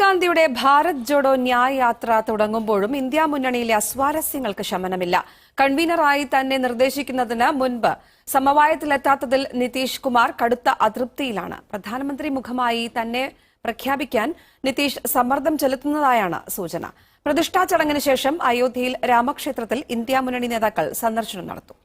ഗാന്ധിയുടെ ഭാരത് ജോഡോ ന്യായ് യാത്ര തുടങ്ങുമ്പോഴും ഇന്ത്യ മുന്നണിയിലെ അസ്വാരസ്യങ്ങൾക്ക് ശമനമില്ല. കൺവീനറായി തന്നെ നിർദ്ദേശിക്കുന്നതിന് മുൻപ് സമവായത്തിലെത്താത്തതിൽ നിതീഷ് കുമാർ കടുത്ത അതൃപ്തിയിലാണ്. പ്രധാനമന്ത്രി മുഖമായി തന്നെ പ്രഖ്യാപിക്കാൻ നിതീഷ് സമ്മർദ്ദം ചെലുത്തുന്നതായാണ് സൂചന. പ്രതിഷ്ഠാ ചടങ്ങിന് ശേഷം അയോധ്യയിൽ രാമക്ഷേത്രത്തിൽ ഇന്ത്യ മുന്നണി നേതാക്കൾ സന്ദർശനം നടത്തും.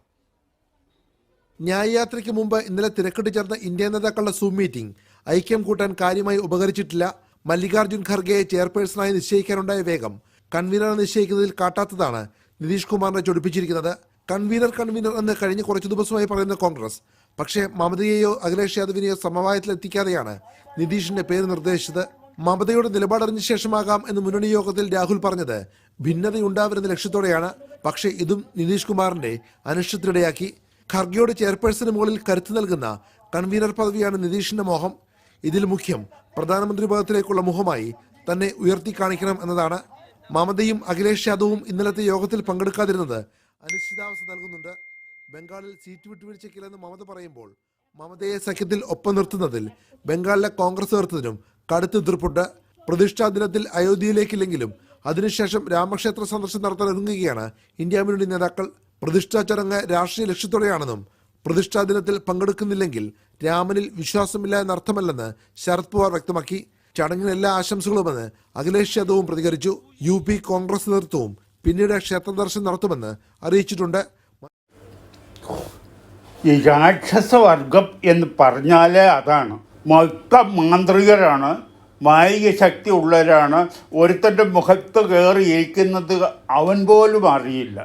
ന്യായയാത്രയ്ക്ക് മുമ്പ് ഇന്നലെ തിരക്കിട്ട് ചേർന്ന ഇന്ത്യ നേതാക്കളുടെ സൂം മീറ്റിംഗ് ഐക്യം കൂട്ടാൻ കാര്യമായി ഉപകരിച്ചിട്ടില്ല മല്ലികാർജുൻ ഖർഗെയെ ചെയർപേഴ്സണായി നിശ്ചയിക്കാനുണ്ടായ വേഗം കൺവീനറെ നിശ്ചയിക്കുന്നതിൽ കാട്ടാത്തതാണ് നിതീഷ് കുമാറിനെ ചൊടിപ്പിച്ചിരിക്കുന്നത്. കൺവീനർ കൺവീനർ എന്ന് കഴിഞ്ഞ കുറച്ചു ദിവസമായി പറയുന്ന കോൺഗ്രസ്. പക്ഷേ മമതയെയോ അഖിലേഷ് യാദവിനെയോ സമവായത്തിലെത്തിക്കാതെയാണ് നിതീഷിന്റെ പേര് നിർദ്ദേശിച്ചത്. മമതയുടെ നിലപാടറിഞ്ഞ ശേഷമാകാം എന്ന് മുന്നണി യോഗത്തിൽ രാഹുൽ പറഞ്ഞത് ഭിന്നതയുണ്ടാവരുന്ന ലക്ഷ്യത്തോടെയാണ്. പക്ഷേ ഇതും നിതീഷ് കുമാറിന്റെ അനിഷ്ടത്തിനിടയാക്കി. ഖർഗെയുടെ ചെയർപേഴ്സന് മുകളിൽ കരുത്ത് നൽകുന്ന കൺവീനർ പദവിയാണ് നിതീഷിന്റെ മോഹം. ഇതിൽ മുഖ്യം പ്രധാനമന്ത്രി പദത്തിലേക്കുള്ള മുഖമായി തന്നെ ഉയർത്തി കാണിക്കണം എന്നതാണ്. മമതയും അഖിലേഷ് യാദവും ഇന്നലത്തെ യോഗത്തിൽ പങ്കെടുക്കാതിരുന്നത് അനിശ്ചിതാവസ്ഥ നൽകുന്നുണ്ട്. ബംഗാളിൽ സീറ്റ് വിട്ടുവീഴ്ചയ്ക്കില്ലെന്ന് മമത പറയുമ്പോൾ മമതയെ സഖ്യത്തിൽ ഒപ്പം നിർത്തുന്നതിൽ ബംഗാളിലെ കോൺഗ്രസ് നിർത്തതിനും കടുത്ത എതിർപ്പുണ്ട്. പ്രതിഷ്ഠാ ദിനത്തിൽ അയോധ്യയിലേക്കില്ലെങ്കിലും അതിനുശേഷം രാമക്ഷേത്ര സന്ദർശനം നടത്താൻ ഒരുങ്ങുകയാണ് ഇന്ത്യ മുന്നണി നേതാക്കൾ. പ്രതിഷ്ഠാ ചടങ്ങ് രാഷ്ട്രീയ ലക്ഷ്യത്തോടെയാണെന്നും പ്രതിഷ്ഠാ ദിനത്തിൽ പങ്കെടുക്കുന്നില്ലെങ്കിൽ രാമനിൽ വിശ്വാസമില്ല എന്നർത്ഥമല്ലെന്ന് ശരത് പവാർ വ്യക്തമാക്കി. ചടങ്ങിന് എല്ലാ ആശംസകളുമെന്ന് അഖിലേഷ് യാദവും പ്രതികരിച്ചു. യു പി കോൺഗ്രസ് നേതൃത്വവും പിന്നീട് ക്ഷേത്രദർശനം നടത്തുമെന്ന് അറിയിച്ചിട്ടുണ്ട്. ഈ രാക്ഷസവർഗം എന്ന് പറഞ്ഞാലേ അതാണ്. മൊത്തം മാന്ത്രികരാണ് മായിക ശക്തി ഉള്ളവരാണ് ഒരുത്തന്റെ മുഖത്ത് കയറി ഇരിക്കുന്നത് അവൻ പോലും അറിയില്ല.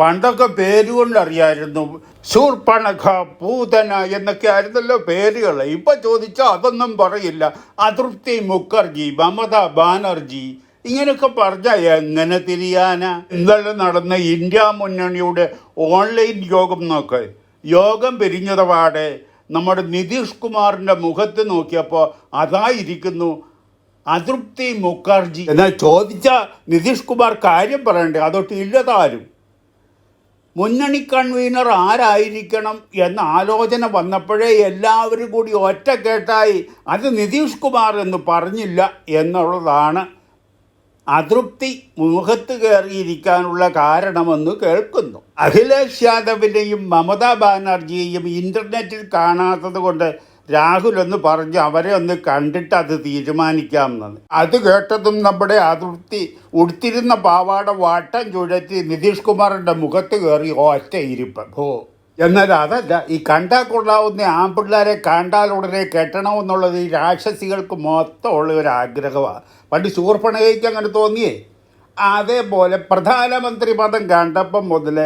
പണ്ടൊക്കെ പേരുകൊണ്ട് അറിയായിരുന്നു ശൂർപ്പണഖ പൂതന എന്നൊക്കെ ആയിരുന്നല്ലോ പേരുകൾ. ഇപ്പം ചോദിച്ചാൽ അതൊന്നും പറയില്ല. അതൃപ്തി മുഖർജി മമത ബാനർജി ഇങ്ങനെയൊക്കെ പറഞ്ഞാൽ എങ്ങനെ തിരിയാന? ഇന്നലെ നടന്ന ഇന്ത്യ മുന്നണിയുടെ ഓൺലൈൻ യോഗം നോക്ക്. യോഗം പിരിഞ്ഞതവാടെ നമ്മുടെ നിതീഷ് കുമാറിന്റെ മുഖത്ത് നോക്കിയപ്പോൾ അതായിരിക്കുന്നു അതൃപ്തി മുഖർജി. എന്നാൽ ചോദിച്ച നിതീഷ് കുമാർ കാര്യം പറയണ്ടേ? അതൊട്ട് ഇല്ലതാരും മുന്നണി കൺവീനർ ആരായിരിക്കണം എന്ന ആലോചന വന്നപ്പോഴേ എല്ലാവരും കൂടി ഒറ്റക്കെട്ടായി അത് നിതീഷ് കുമാർ എന്ന് പറഞ്ഞില്ല എന്നുള്ളതാണ് അതൃപ്തി മുഖത്ത് കയറിയിരിക്കാനുള്ള കാരണമെന്ന് കേൾക്കുന്നു. അഖിലേഷ് യാദവിനെയും മമതാ ബാനർജിയെയും ഇന്റർനെറ്റിൽ കാണാത്തത് കൊണ്ട് രാഹുൽ ഒന്ന് പറഞ്ഞ് അവരെ ഒന്ന് കണ്ടിട്ട് അത് തീരുമാനിക്കാമെന്നത്. അത് കേട്ടതും നമ്മുടെ അതിർത്തി ഉടുത്തിരുന്ന പാവാട വാട്ടം ചുഴറ്റി നിതീഷ് കുമാറിന്റെ മുഖത്ത് കയറി ഒറ്റ ഇരിപ്പ്. ഓ എന്നാൽ അതല്ല ഈ കണ്ടാൽ കൊള്ളാവുന്ന ആൺപിള്ളേരെ കണ്ടാൽ ഉടനെ കെട്ടണമെന്നുള്ളത് ഈ രാക്ഷസികൾക്ക് മൊത്തമുള്ള ഒരു ആഗ്രഹമാണ്. പണ്ട് ശൂർപ്പണകയ്ക്ക് അങ്ങനെ തോന്നിയേ. അതേപോലെ പ്രധാനമന്ത്രി പദം കണ്ടപ്പം മുതൽ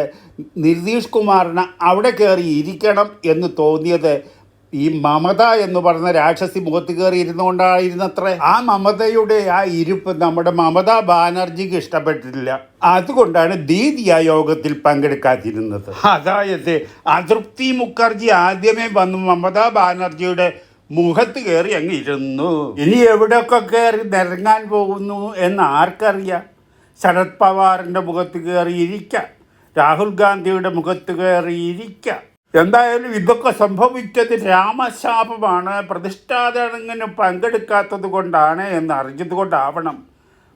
നിതീഷ് കുമാറിന് അവിടെ കയറി ഇരിക്കണം എന്ന് തോന്നിയത് ഈ മമത എന്ന് പറഞ്ഞ രാക്ഷസി മുഖത്ത് കയറി ഇരുന്നുകൊണ്ടായിരുന്നത്രേ? ആ മമതയുടെ ആ ഇരിപ്പ് നമ്മുടെ മമതാ ബാനർജിക്ക് ഇഷ്ടപ്പെട്ടിട്ടില്ല അതുകൊണ്ടാണ് ദീദി ആ യോഗത്തിൽ പങ്കെടുക്കാതിരുന്നത്. അതായത് അതൃപ്തി മുഖർജി ആദ്യമേ വന്നു മമതാ ബാനർജിയുടെ മുഖത്ത് കയറി അങ്ങ് ഇരുന്നു. ഇനി എവിടെയൊക്കെ കയറി നിരങ്ങാൻ പോകുന്നു എന്ന് ആർക്കറിയാം? ശരത് പവാറിന്റെ മുഖത്ത് കയറി ഇരിക്കാം. രാഹുൽ ഗാന്ധിയുടെ മുഖത്ത് കയറി ഇരിക്കാം. എന്തായാലും ഇതൊക്കെ സംഭവിച്ചത് രാമശാപമാണ്. പ്രതിഷ്ഠാചടങ്ങിന് പങ്കെടുക്കാത്തത് കൊണ്ടാണ് എന്ന് അറിഞ്ഞത് കൊണ്ടാവണം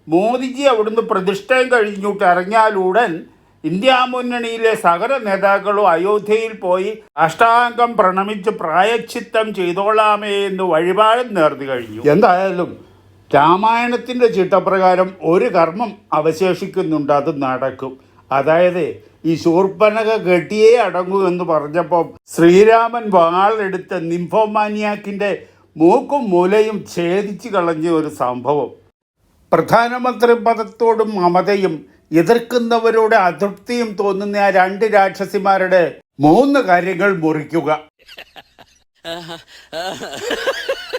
മോദിജി അവിടുന്ന് പ്രതിഷ്ഠയും കഴിഞ്ഞിട്ട് ഇറങ്ങിയാലുടൻ ഇന്ത്യ മുന്നണിയിലെ സകല നേതാക്കളും അയോധ്യയിൽ പോയി അഷ്ടാംഗം പ്രണമിച്ച് പ്രായച്ചിത്തം ചെയ്തോളാമേ എന്ന് വഴിപാടും നേർന്നു കഴിഞ്ഞു. എന്തായാലും രാമായണത്തിന്റെ ചിട്ടപ്രകാരം ഒരു കർമ്മം അവശേഷിക്കുന്നുണ്ട്. അത് നടക്കും. അതായത് ഈ ശൂർപ്പനക ഗട്ടിയെ അടങ്ങൂ എന്ന് പറഞ്ഞപ്പോൾ ശ്രീരാമൻ വാളെടുത്ത നിംഫോമാനിയാക്കിന്റെ മൂക്കും മൂലയും ഛേദിച്ചു കളഞ്ഞ ഒരു സംഭവം. പ്രധാനമന്ത്രി പദത്തോടും മമതയും എതിർക്കുന്നവരോട് അതൃപ്തിയും തോന്നുന്ന ആ രണ്ട് രാക്ഷസിമാരുടെ മൂന്ന് കാര്യങ്ങൾ മുറിക്കുക.